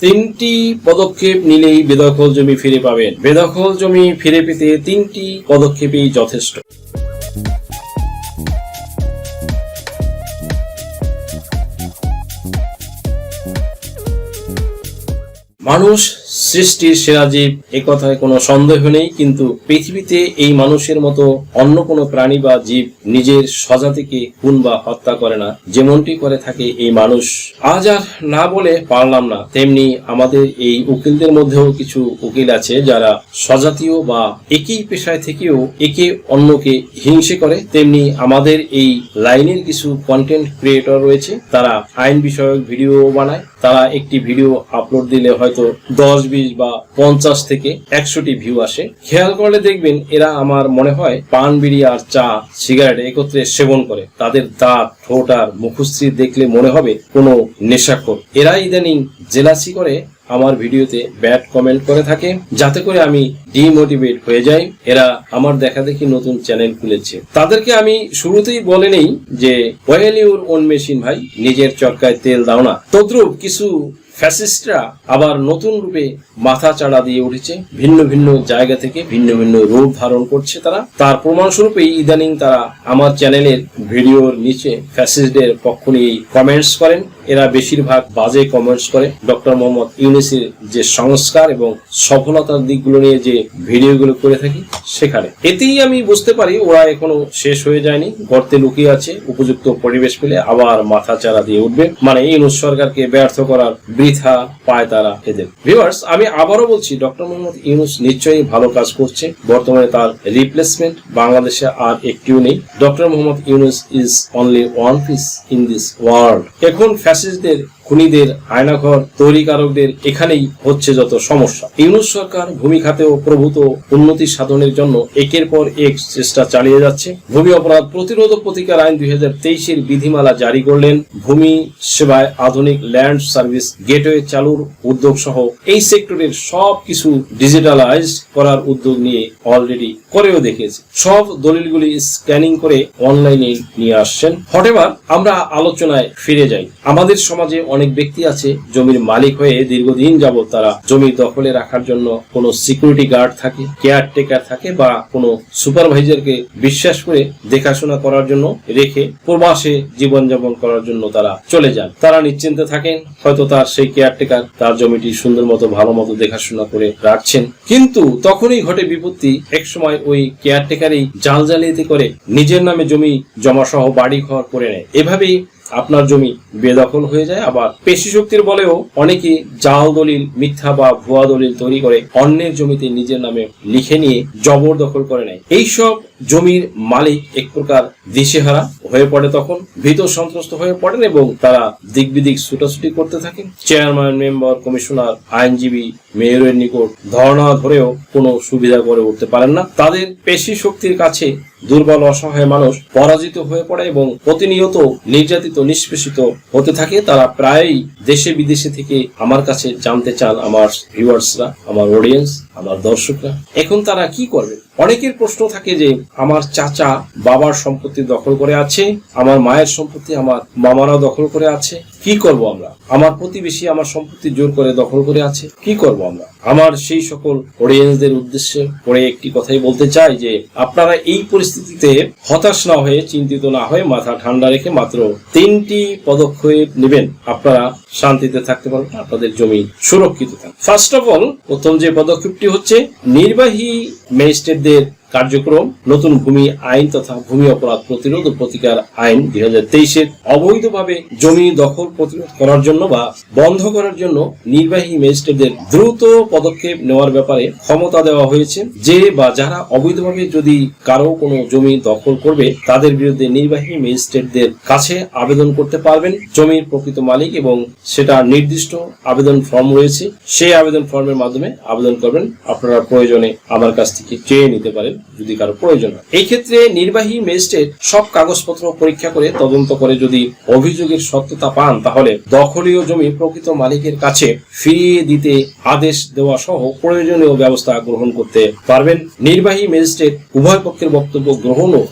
তিনটি পদক্ষেপ নিলেই বেদখল জমি ফিরে পাবেন। বেদখল জমি ফিরে পেতে তিনটি পদক্ষেপই যথেষ্ট। মানুষ সৃষ্টির সেরা জীব, এ কথায় কোনো সন্দেহ নেই, কিন্তু পৃথিবীতে এই মানুষের মতো অন্য কোনো প্রাণী বা জীব নিজের স্বজাতিকে খুন বা হত্যা করে না। যেমনটি করে থাকে এই মানুষ। আজ আর না বলে পারলাম না। তেমনি আমাদের এই উকিলদের মধ্যেও কিছু উকিল আছে যারা স্বজাতীয় বা একই পেশায় থেকেও একে অন্যকে হিংসে করে। তেমনি আমাদের এই লাইনের কিছু কন্টেন্ট ক্রিয়েটর রয়েছে। তারা আইন বিষয়ক ভিডিও বানায়। তারা একটি ভিডিও আপলোড দিলে হয়তো দশ বিশ বা পঞ্চাশ থেকে একশোটি ভিউ আসে। খেয়াল করলে দেখবেন এরা আমার মনে হয় পান বিড়ি আর চা সিগারেট একত্রে সেবন করে। তাদের দাঁত, ঠোঁট আর মুখশ্রী দেখলে মনে হবে কোনো নেশাখোর। এরা ইদানিং জেলাসি করে আমার ভিডিওতে ব্যাড কমেন্ট করে থাকে। যাতে করে আমি ডিমোটিভেট হয়ে যাই। এরা আমার দেখা দেখি নতুন চ্যানেল খুলেছে। তাদেরকে আমি শুরুতেই বলে নেই যে ওয়েল ইউর ওন মেশিন ভাই। নিজের চরকায় তেল দাও না। তদ্রুপ কিছু ফ্যাসিস্টরা আবার নতুন রূপে মাথা চাড়া দিয়ে উঠেছে, ভিন্ন ভিন্ন জায়গা থেকে ভিন্ন ভিন্ন রূপ ধারণ করছে তারা। তার প্রমাণস্বরূপে ইদানিং তারা আমার চ্যানেলের ভিডিওর নিচে ফ্যাসিস্টদের পক্ষ নিয়ে কমেন্টস করেন। এরা বেশিরভাগ বাজে কমেন্টস করে। ডক্টর মোহাম্মদ ইউনিসের যে সংস্কার এবং সফলতার দিকগুলো নিয়ে যে ভিডিওগুলো করে থাকি, সেখানে। এতেই আমি বুঝতে পারি ওরা এখনও শেষ হয়ে যায়নি, গর্তে লুকিয়ে আছে, উপযুক্ত পরিবেশ পেলে আবার মাথা চারা দিয়ে উঠবে। মানে ইউনুস সরকারকে ব্যর্থ করার বৃথা পায় তারা এদের। ভিউয়ার্স আমি আবারও বলছি ডক্টর মোহাম্মদ ইউনুস নিশ্চয়ই ভালো কাজ করছে। বর্তমানে তার রিপ্লেসমেন্ট বাংলাদেশে আর একটিও নেই। Doctor Mohammad Yunus is only one peace in this world এখন ফ্যাসিস্টদের খুনিদের আয়নাঘর, তৈরিকারকদের এখানেই হচ্ছে যত সমস্যা। ইউনুস সরকার ভূমি খাতেও প্রভূত উন্নতি সাধনের জন্য একের পর এক চেষ্টা চালিয়ে যাচ্ছে। ভূমি অপরাধ প্রতিরোধক প্রতিকার আইন দুই হাজার তেইশের বিধিমালা জারি করলেন। ভূমি সেবায় আধুনিক ল্যান্ড সার্ভিস গেটওয়ে চালুর উদ্যোগ সহ এই সেক্টরের সব কিছু ডিজিটালাইজ করার উদ্যোগ নিয়ে অলরেডি করেও দেখেছে সব দলিলগুলি স্ক্যানিং করে অনলাইনে নিয়ে আসছেন। হটেবার আমরা আলোচনায় ফিরে যাই। আমাদের সমাজে অনেক ব্যক্তি আছে জমির মালিক হয়ে দীর্ঘদিন যাবত তারা জমি দখলে রাখার জন্য কোনো সিকিউরিটি গার্ড থাকে কেয়ারটেকার থাকে বা কোনো সুপারভাইজারকে বিশ্বাস করে দেখাশোনা করার জন্য রেখে প্রবাসে জীবনযাপন করার জন্য তারা চলে যান। তারা নিশ্চিন্তে থাকেন, হয়তো তার সেই কেয়ারটেকার তার জমিটি সুন্দর মতো, ভালো মতো দেখাশোনা করে রাখছেন। কিন্তু তখনই ঘটে বিপত্তি, একসময় ওই কেয়ারটেকারই জাল জালিয়াতি করে নিজের নামে জমি জমা সহ বাড়ি ঘর করে নেয়। এভাবেই আপনার জমি বেদখল হয়ে যায়, আবার পেশি শক্তির বলেও অনেকে জাল দলিল, মিথ্যা বা ভুয়া দলিল তৈরি করে অন্যের জমিতে নিজের নামে লিখে নিয়ে জবরদখল করে নেয়। এইসব জমির মালিক এক প্রকার দিশেহারা হয়ে পড়ে তখন, ভীত সন্ত্রস্ত হয়ে পড়েন এবং তারা দিক বিদিক ছুটাছুটি করতে থাকেন। চেয়ারম্যান, মেম্বার, কমিশনার, আইনজীবী, মেয়রের নিকট ধর্ণা ধরেও কোনো সুবিধা করে উঠতে পারেন না। তাদের পেশি শক্তির কাছে দুর্বল, অসহায় মানুষ পরাজিত হয়ে পড়ে এবং প্রতিনিয়ত নির্যাতিত, নিষ্পেষিত হতে থাকে। তারা প্রায়ই দেশে বিদেশে থেকে আমার কাছে জানতে চান, আমার ভিউয়ার্সরা আমার অডিয়েন্স আমার দর্শকরা। এখন তারা কি করবে? অনেকের প্রশ্ন থাকে যে, আমার চাচা বাবার সম্পত্তি দখল করে আছে, আমার মায়ের সম্পত্তি আমার মামারা দখল করে আছে। কি করব আমরা? আমার প্রতিবেশী আমার সম্পত্তি জোর করে দখল করে আছে, কি করব আমরা? আমার সেই সকল অডিয়েন্সদের উদ্দেশ্যে পরে একটি কথাই বলতে চাই যে, আপনারা এই পরিস্থিতিতে হতাশ না হয়ে, চিন্তিত না হয়ে মাথা ঠান্ডা রেখে মাত্র তিনটি পদক্ষেপ নেবেন। আপনারা শান্তিতে থাকতে পারবেন, আপনাদের জমি সুরক্ষিত থাকবে। ফার্স্ট অফ অল প্রথম যে পদক্ষেপটি হচ্ছে, নির্বাহী ম্যাজিস্ট্রেটদের কার্যক্রম, নতুন ভূমি আইন তথা ভূমি অপরাধ প্রতিরোধ ও প্রতিকার আইন দুই হাজার তেইশের অবৈধভাবে জমি দখল প্রতিরোধ করার জন্য বা বন্ধ করার জন্য নির্বাহী ম্যাজিস্ট্রেটদের দ্রুত পদক্ষেপ নেওয়ার ব্যাপারে ক্ষমতা দেওয়া হয়েছে। যে বা যারা অবৈধভাবে যদি কারও কোনো জমি দখল করবে, তাদের বিরুদ্ধে নির্বাহী ম্যাজিস্ট্রেটদের কাছে আবেদন করতে পারবেন। জমির প্রকৃত মালিক এবং সেটা নির্দিষ্ট আবেদন ফর্ম রয়েছে। সেই আবেদন ফর্মের মাধ্যমে আবেদন করবেন। আপনারা প্রয়োজনে আমার কাছ থেকে চেয়ে নিতে পারেন। যদি কারও প্রয়োজন হয়। এই ক্ষেত্রে নির্বাহী ম্যাজিস্ট্রেট সব কাগজপত্র পরীক্ষা করে তদন্ত করে যদি অভিযোগের সত্যতা পান, তাহলে দখলীয় জমি প্রকৃত মালিকের কাছে ফিরিয়ে দিতে আদেশ দেওয়া সহ প্রয়োজনীয় ব্যবস্থা গ্রহণ করতে পারবেন। নির্বাহী ম্যাজিস্ট্রেট উভয় পক্ষের বক্তব্য গ্রহণ ও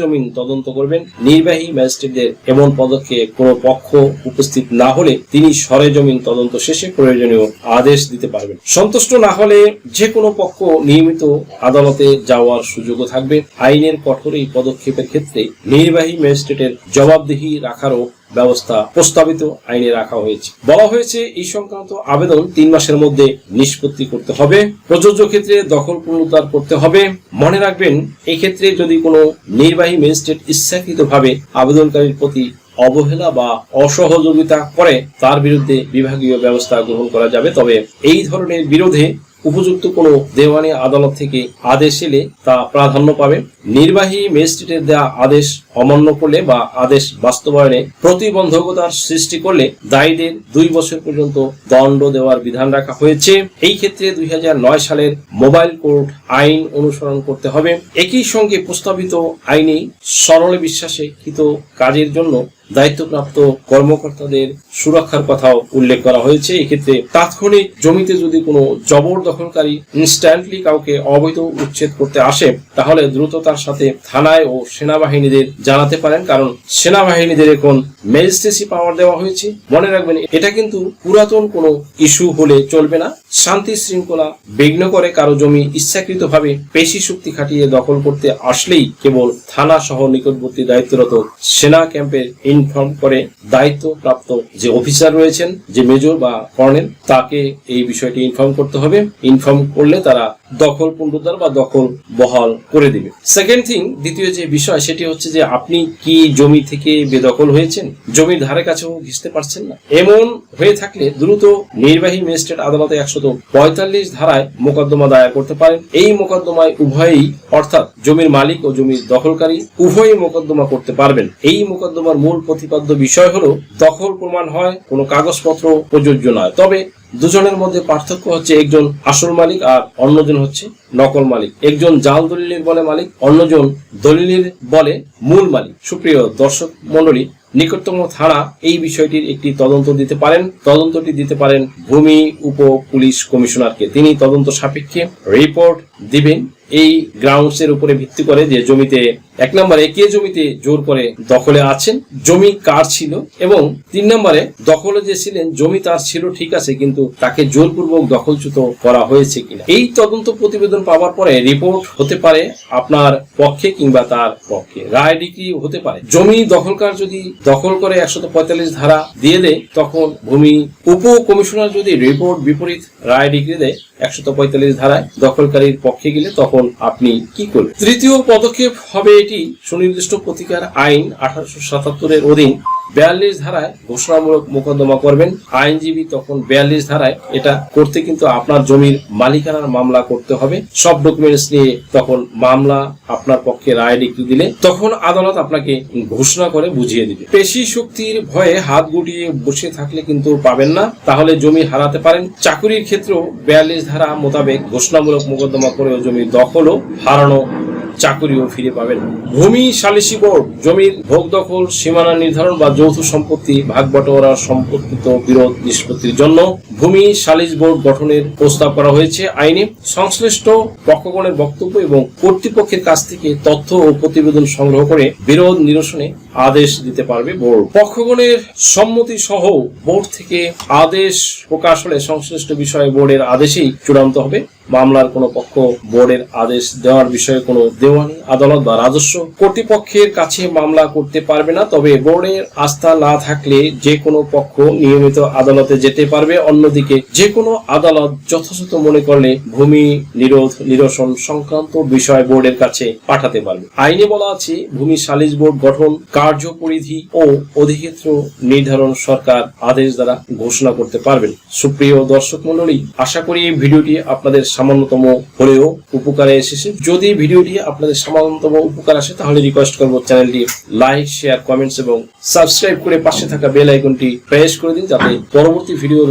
জমিন তদন্ত করবেন। নির্বাহী ম্যাজিস্ট্রেটদের এমন পদক্ষেপে কোনো পক্ষ উপস্থিত না হলে তিনি সরে জমিন তদন্ত শেষে প্রয়োজনীয় আদেশ দিতে পারবেন। সন্তুষ্ট না হলে যে কোনো পক্ষ নিয়মিত আদালতে যাওয়ার সুযোগও থাকবে। আইনের কঠোর এই পদক্ষেপের ক্ষেত্রে নির্বাহী ম্যাজিস্ট্রেটের জবাবদিহি রাখারও ব্যবস্থা প্রস্তাবিত আইনে রাখা হয়েছে। বলা হয়েছে, এই সংক্রান্ত আবেদন তিন মাসের মধ্যে নিষ্পত্তি করতে হবে। প্রযোজ্য ক্ষেত্রে দখল পুনরুদ্ধার করতে হবে। মনে রাখবেন এই ক্ষেত্রে যদি কোনো নির্বাহী ম্যাজিস্ট্রেট ইচ্ছাকৃতভাবে আবেদনকারীর প্রতি অবহেলা বা অসহযোগিতা করে, তার বিরুদ্ধে বিভাগীয় ব্যবস্থা গ্রহণ করা যাবে। তবে এই ধরনের বিরোধে উপযুক্ত কোনো দেওয়ানি আদালত থেকে আদেশ এলে তা প্রাধান্য পাবে। নির্বাহী ম্যাজিস্ট্রেটের দেওয়া আদেশ অমান্য করলে বা আদেশ বাস্তবায়নে প্রতিবন্ধকতার সৃষ্টি করলে দায়ীদের দুই বছর পর্যন্ত দণ্ড দেওয়ার বিধান রাখা হয়েছে। এই ক্ষেত্রে দুই হাজার নয় সালের মোবাইল কোর্ট আইন অনুসরণ করতে হবে। একই সঙ্গে প্রস্তাবিত আইনে সরল বিশ্বাসে কৃত কাজের জন্য দায়িত্বপ্রাপ্ত কর্মকর্তাদের সুরক্ষার কথাও উল্লেখ করা হয়েছে। এক্ষেত্রে তাৎক্ষণিক জমিতে যদি কোনো জবর দখলকারী ইনস্ট্যান্টলি কাউকে অবৈধ উচ্ছেদ করতে আসে, তাহলে দ্রুততার সাথে থানায় ও সেনাবাহিনীদের জানাতে পারেন। কারণ সেনাবাহিনীদের এখন ম্যাজিস্ট্রেসি পাওয়ার দেওয়া হয়েছে। মনে রাখবেন, এটা কিন্তু পুরাতন কোনো ইস্যু হলে চলবে না। শান্তি শৃঙ্খলা বিঘ্ন করে কারও জমি ইচ্ছাকৃতভাবে পেশি শক্তি খাটিয়ে দখল করতে আসলেই কেবল থানা সহ নিকটবর্তী দায়িত্বরত সেনা ক্যাম্পের ইনফর্ম করে দায়িত্বপ্রাপ্ত যে অফিসার রয়েছেন, যে মেজর বা কর্নেল তাকে এই বিষয়টি ইনফর্ম করতে হবে। ইনফর্ম করলে তারা দখল পুনরুদ্ধার বা দখল বহাল করে দিবে। সেকেন্ড থিং দ্বিতীয় যে বিষয়, সেটি হচ্ছে যে আপনি কি জমি থেকে বেদখল হয়েছেন? জমির ধারে কাছেও ঘিসতে পারছেন না। এমন হয়ে থাকলে দ্রুত নির্বাহী ম্যাজিস্ট্রেট আদালতে একশত পঁয়তাল্লিশ ধারায় মোকদ্দমা দায়ের করতে পারেন। এই মোকদ্দমায় উভয়ই, অর্থাৎ জমির মালিক ও জমির দখলকারী, উভয়ই মোকদ্দমা করতে পারবেন। এই মোকদ্দমার মূল প্রতিপাদ্য বিষয় হলো, দখল প্রমাণ হয়, কোনো কাগজপত্র প্রযোজ্য নয়। তবে দুজনের মধ্যে পার্থক্য হচ্ছে একজন আসল মালিক আর অন্যজন হচ্ছে নকল মালিক। একজন জাল দলিলের বলে মালিক, অন্যজন দলিলের বলে মূল মালিক। সুপ্রিয় দর্শক মন্ডলী নিকটতম থানা এই বিষয়টির একটি তদন্ত দিতে পারেন। তদন্তটি দিতে পারেন ভূমি উপ পুলিশ কমিশনারকে। তিনি তদন্ত সাপেক্ষে রিপোর্ট দিবেন। এই গ্রাউন্ডস এর উপরে ভিত্তি করে যে জমিতে এক নম্বরে, কে জমিতে জোর করে দখলে আছেন? জমি কার ছিল? এবং তিন নম্বরে, দখলে যে ছিলেন, জমি তার ছিল, ঠিক আছে, কিন্তু তাকে জোরপূর্বক দখলচ্যুত করা হয়েছে কিনা? এই তদন্ত প্রতিবেদন পাওয়ার পরে রিপোর্ট হতে পারে আপনার পক্ষে কিংবা তার পক্ষে। রায় ডিগ্রি হতে পারে। জমি দখলকার যদি দখল করে একশত পঁয়তাল্লিশ ধারা দিয়ে দেয়, তখন ভূমি উপ কমিশনার যদি রিপোর্ট বিপরীত রায় ডিগ্রি দেয়, একশত পঁয়তাল্লিশ ধারায় দখলকারীর পক্ষে গেলে তখন আপনি কি করবেন? তৃতীয় পদক্ষেপ হবে এটি সুনির্দিষ্ট প্রতিকার আইন আঠারোশো সাতাত্তরের অধীন বিয়াল্লিশ ধারায় ঘোষণামূলক মোকদ্দমা করবেন। আইনজীবী তখন বিয়াল্লিশ ধারায় এটা করতে কিন্তু আপনার জমির মালিকানার মামলা করতে হবে। সব ডকুমেন্টস নিয়ে তখন মামলা আপনার পক্ষে রায় ডিগ্রি দিলে তখন আদালত আপনাকে ঘোষণা করে বুঝিয়ে দিবে। পেশি শক্তির ভয়ে হাত গুটিয়ে বসে থাকলে কিন্তু পাবেন না। তাহলে জমি হারাতে পারেন। চাকুরির ক্ষেত্রেও বিয়াল্লিশ ধারা মোতাবেক ঘোষণামূলক মোকদ্দমা করেও জমি দখলও হারানো চাকুরিও ফিরে পাবেন। ভূমি সালিসি বোর্ড, জমির ভোগ দখল, সীমানা নির্ধারণ বা যৌথ সম্পত্তি, ভাগ বটোয়ারা সম্পর্কিত বিরোধ নিষ্পত্তির জন্য। ভূমি সালিস বোর্ড গঠনের প্রস্তাব করা হয়েছে। আইনে সংশ্লিষ্ট পক্ষগণের বক্তব্য এবং কর্তৃপক্ষের কাছ থেকে তথ্য ও প্রতিবেদন সংগ্রহ করে বিরোধ নিরসনে আদেশ দিতে পারবে বোর্ড। পক্ষগণের সম্মতি সহ বোর্ড থেকে আদেশ প্রকাশ হলে সংশ্লিষ্ট বিষয়ে বোর্ডের আদেশেই চূড়ান্ত হবে। মামলার কোনো পক্ষ বোর্ডের আদেশ দেওয়ার বিষয়ে কোনো দেওয়ানি, আদালত বা রাজস্ব কর্তৃপক্ষের কাছে মামলা করতে পারবে না। তবে বোর্ডের আস্থা না থাকলে যে কোনো পক্ষ নিয়মিত আদালতে যেতে পারবে। অন্যদিকে যে কোনো আদালত যথাযথ মনে করলে ভূমি নিরোধ নিরসন সংক্রান্ত বিষয় বোর্ডের কাছে পাঠাতে পারবে। আইনে বলা আছে, ভূমি সালিস বোর্ড গঠন, কার্যপরিধি ও অধিক্ষেত্র নির্ধারণ সরকার আদেশ দ্বারা ঘোষণা করতে পারবেন। সুপ্রিয় দর্শক মন্ডলী আশা করি এই ভিডিওটি আপনাদের সামান্যতম হলেও উপকারে এসেছে। যদি ভিডিওটি আপনাদের সামান্যতম উপকার আসে, তাহলে রিকোয়েস্ট করব চ্যানেলটি লাইক শেয়ার কমেন্টস এবং সাবস্ক্রাইব করে পাশে থাকা বেল আইকনটি প্রেস করে দিন, যাতে পরবর্তী ভিডিওর